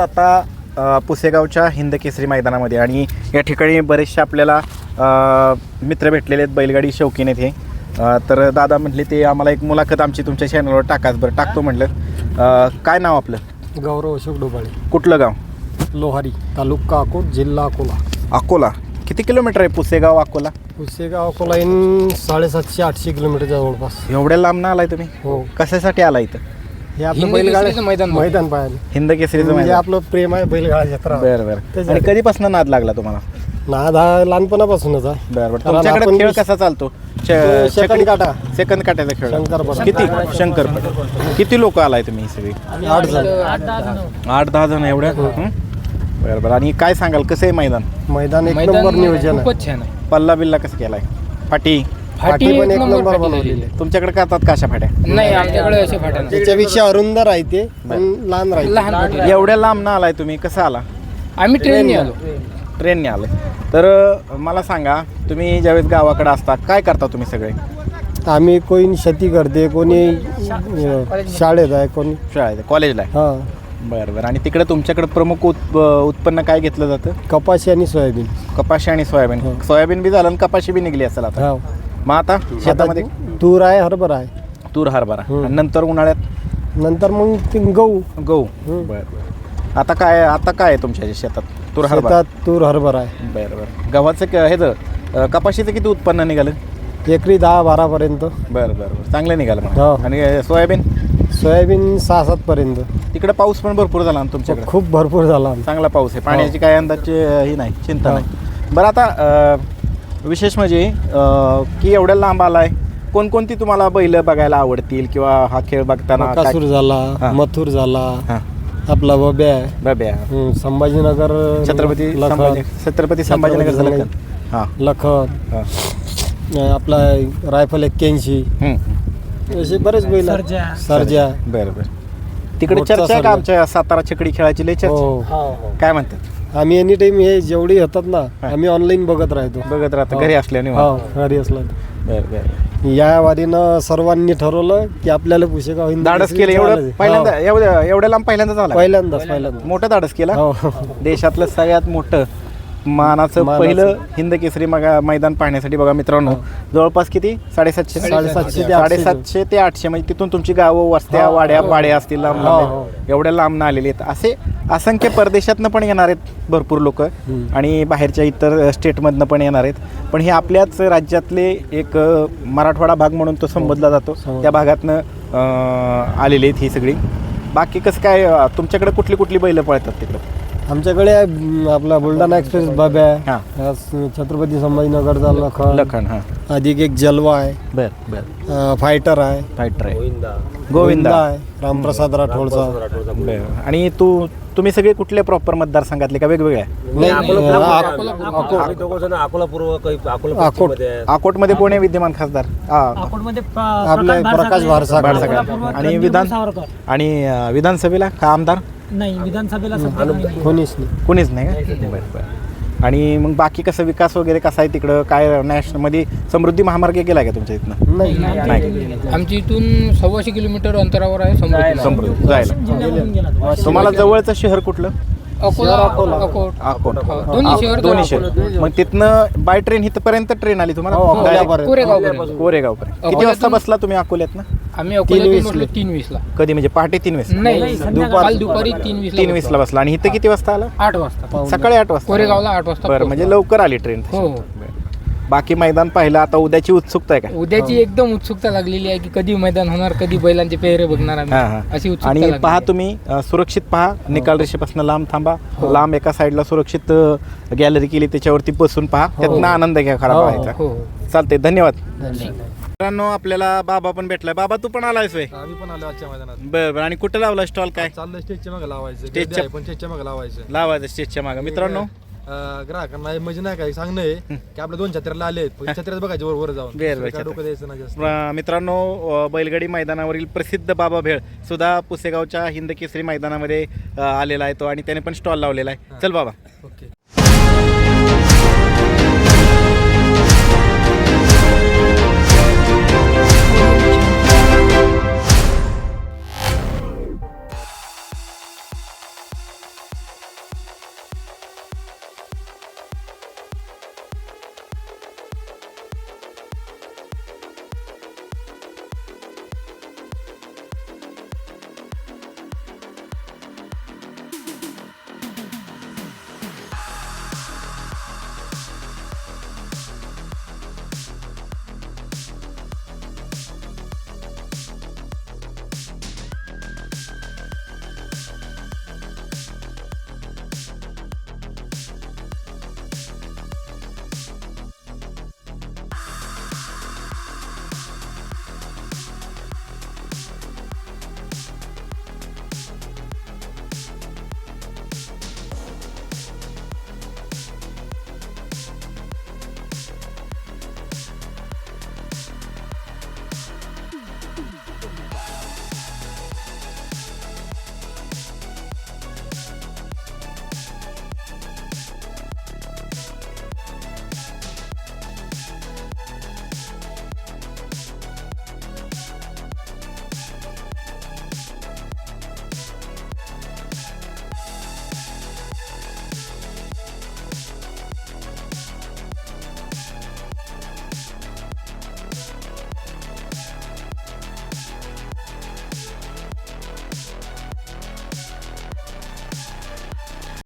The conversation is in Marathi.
आहात आता पुसेगावच्या हिंद केसरी मैदानामध्ये. आणि या ठिकाणी बरेचसे आपल्याला मित्र भेटलेले आहेत बैलगाडी शौकीन आहेत हे. अ, तर दादा म्हटले ते आम्हाला एक मुलाखत आमची तुमच्या चॅनलवर टाकाच बरं. टाकतो म्हटलं काय नाव आपलं? गौरव अशोक डोबाळे. कुठलं गाव? लोहारी तालुका अकोट जिल्हा अकोला. अकोला. किती किलोमीटर आहे पुसेगाव अकोला? पुसेगाव अकोला इन साडेसातशे आठशे किलोमीटरच्या जवळपास. एवढ्या लांब ना आलाय तुम्ही? हो. कशासाठी आला इथं? हे आपलं हिंद बैलगाडी केसरीचं मैदान बघ. मैदान पाहायला. हिंद केसरीचं म्हणजे मैदान. आपलं प्रेम आहे बैलगाडा जत्रा. बरं बरं. त्याच्यासाठी. कधीपासून नाद लागला तुम्हाला? नाद हा लहानपणापासूनच आहे बरं बरं. कारण तुमच्याकडे आपण खेळ कसा चालतो? तो सेकंद काटा. सेकंद काट्याचा खेळ. किती? शंकरपट. किती लोक आलाय तुम्ही सगळी आठ जण. आठ दहा जण एवढ्या? हं? बरं बरं. आणि काय सांगाल? कसं आहे मैदान? मैदान एक मैदान नंबर नियोजन आहे. खूपच छान आहे. पल्ला बिल्ला कसं केलाय? फाटी? फाटी पण एक नंबर बनवलेली आहे. तुमच्याकडे करतात काशा फाट्या. नाही आमच्याकडे असे फाट्या नाही. त्याच्यापेक्षा अरुंद राहते पण लहान राहते. लहान फाटी एवढ्या लांब ना आलाय तुम्ही कसं आला? आम्ही ट्रेनने आलो. ट्रेनने आलाय तर अं, मला सांगा तुम्ही ज्यावेळेस गावाकडे असता काय करता तुम्ही सगळे? आम्ही कोणी शेती करते कोणी अं, शाळेत आहे कोणी. शाळेत कॉलेजला आहे. हा. बरं बरं. आणि तिकडे तुमच्याकडे प्रमुख उत् उत्पन्न काय घेतलं जातं? कपाशी आणि सोयाबीन. कपाशी आणि सोयाबीन. हो. सोयाबीन बी झालं आणि कपाशी बी निघली असेल आता. हा. मग आता शेतामध्ये? तूर आहे हरभरा आहे. तूर हरभरा. हं. आणि नंतर उन्हाळ्यात? नंतर मग ते गहू. गहू. हं. बरं बरं. आता काय आता काय आहे तुमच्या शेतात? तूर हरभरा? शेतात तूर हरभरा आहे. बरं बरं. गव्हाचं क- ह्याचं अं, कपाशीचं किती उत्पन्न निघालं? एकरी दहा बारा पर्यंत. बरं बरं बरं. चांगलं निघालं मग हो. आणि अं, सोयाबीन? सोयाबीन सहा सात पर्यंत. तिकडे पाऊस पण भरपूर झाला ना तुमच्याकडे? खूप भरपूर झाला. चांगला पाऊस आहे. पाण्याची काय अंदाजची अं, ही नाही चिंता हो. नाही. बरं आता अं, विशेष म्हणजे अं, की एवढ्या लांब आलाय कोणकोणती तुम्हाला बैल बघायला आवडतील किंवा हा खेळ बघताना मकासूर झाला हा. मथुर झाला हां. आपला बब्या आहे. बाब्या. हं, संभाजीनगर छत्रपती छत्रपती संभाजीनगर झालं हां. लखन. हां. आपला रायफल एक्क्याऐंशी. हं. असे बरेच बैल. सर्जा. बरं बरं. तिकडे चर्चा का. आमच्या सातारा छकडी खेळाची लय चर्चा. हो. काय म्हणतात? आम्ही एनी टाइम हे जेवढे होतात ना हा. आम्ही ऑनलाईन बघत राहतो. बघत राहता हो. घरी असल्याने हो घरी असलं बरं बरं. या वारीनं सर्वांनी ठरवलं की आपल्याला पुशेगाव हिंद धाडस केलं एवढं. पहिल्यांदा हो. एवढ्या एवढ्या लांब पहिल्यांदा झाला पहिल्यांदाच पहिल्यांदा मोठं धाडस केला? हो. देशातलं सगळ्यात मोठं. मानाचं मानाचं. पहिलं हिंद केसरी मगा मैदान पाहण्यासाठी बघा मित्रांनो. जवळपास किती? साडेसातशे. साडेसातशे ते आठशे. साडेसातशे ते आठशे. म्हणजे तिथून तुमची गावं वस्त्या हो. वाड्या पाड्या असतील लांब हो, लांब हो. एवढ्या लांब ना आलेले आहेत. असे असंख्य परदेशातनं पण येणार आहेत भरपूर लोक. आणि बाहेरच्या इतर स्टेटमधनं पण येणार आहेत. पण हे आपल्याच राज्यातले एक अ, मराठवाडा भाग म्हणून तो संबोधला जातो. हो. त्या भागातनं अ, आलेली आहेत ही सगळी. बाकी कसं काय अ, तुमच्याकडे कुठली कुठली बैलं पळतात तिकडं? आमच्याकडे अं, आपला बुलढाणा एक्सप्रेस बाब्या हां. हा, स- छत्रपती संभाजीनगरचा लखन लखन हां. अधिक एक जलवा आहे. बर बर. अं, फायटर आहे. फायटर आहे. गोविंदा. गोविंदा. आहे. रामप्रसाद राठोडचा. बर. आणि तू तुम्ही सगळे कुठल्या प्रॉपर मतदारसंघातले का वेगवेगळ्या नाही, अं, अकोला काही अकोला अकोट. पश्चिममध्ये आहे. अकोटमध्ये कोण आहे विद्यमान खासदार? हा. आपले प्रकाश बाळसागर. आणि विधान आणि अ, विधानसभेला का आमदार? नाही विधानसभेला सध्या नाही. कोणीच नाही. कोणीच नाही का? बरं बरं. आणि मग बाकी कसं विकास वगैरे कसा आहे तिकडं? काय नॅशनलमध्ये समृद्धी महामार्ग गेला का तुमच्या इथनं? नाही. नाही आमच्या इथून सव्वाशे किलोमीटर अंतरावर आहे समृद्धी समृद्धी जायला. जिल्ह्यामधून गेला तो. तुम्हाला जवळचं शहर कुठलं? अकोला अकोला. अकोट. अकोट. हो, दोन्ही शहर दोन्ही जवळ. शहर. मग तिथनं बाय ट्रेन इथपर्यंत ट्रेन आली हो, तुम्हाला अकोल्यापर्यंत. कोरेगावपर्यंत. कोरेगाव पर्यंत किती अकोल्यातून- वाजता बसला तुम्ही अकोल्यातनं? आम्ही अकोल्यातून वीसला. बसलो तीन वीसला. कधी म्हणजे पहाटे तीन वाजता नाही. काल दुपारी तीन वीसला तीन वीसला बसला. आणि इथं किती वाजता आला? आठ वाजता. सकाळी आठ वाजता. कोरेगावला आठ वाजता बरं म्हणजे लवकर आली ट्रेन हो हो. बाकी मैदान पाहिलं आता उद्याची उत्सुकता आहे का उद्याची एकदम उत्सुकता लागलेली आहे की कधी मैदान होणार कधी बैलांचे पेहरे बघणार हा, हा. आम्ही अशी उत्सुकता आणि लागलेली पहा आहे. तुम्ही अ, सुरक्षित पहा. निकाल रेषेपासून लांब थांबा. लांब एका साईडला सुरक्षित गॅलरी केली त्याच्यावरती बसून पहा. त्यातनं आनंद घ्या खरा हो, पाहायचा हो. हो चालते धन्यवाद. धन्यवाद. मित्रांनो आपल्याला बाबा पण भेटलाय. बाबा तू पण आलायस वय आम्ही पण आलो आजच्या मैदानात. बरं बरं. आणि कुठं लावला स्टॉल काय? चाललंय स्टेजच्या मागे लावायचं. गर्दी आहे, पण स्टेजच्या मागे लावायचं. लावायचं स्टेजच्या मागं. मित्रांनो? अं, ग्राहकांना म्हणजे नाही काय सांगणं आहे की आपल्या दोन छत्र्याला आले छत्र्यात बघायचे वर वर जाऊन. बरं, बरं, दुसरं काय छत्र्या. डोकं द्यायचं नाही जास्त. अ, मित्रांनो अ, बैलगाडी मैदानावरील प्रसिद्ध बाबा भेळ सुद्धा पुसेगावच्या हिंद केसरी मैदानामध्ये अ, आलेला आहे तो आणि त्याने पण स्टॉल लावलेला आहे. चल बाबा. ओके.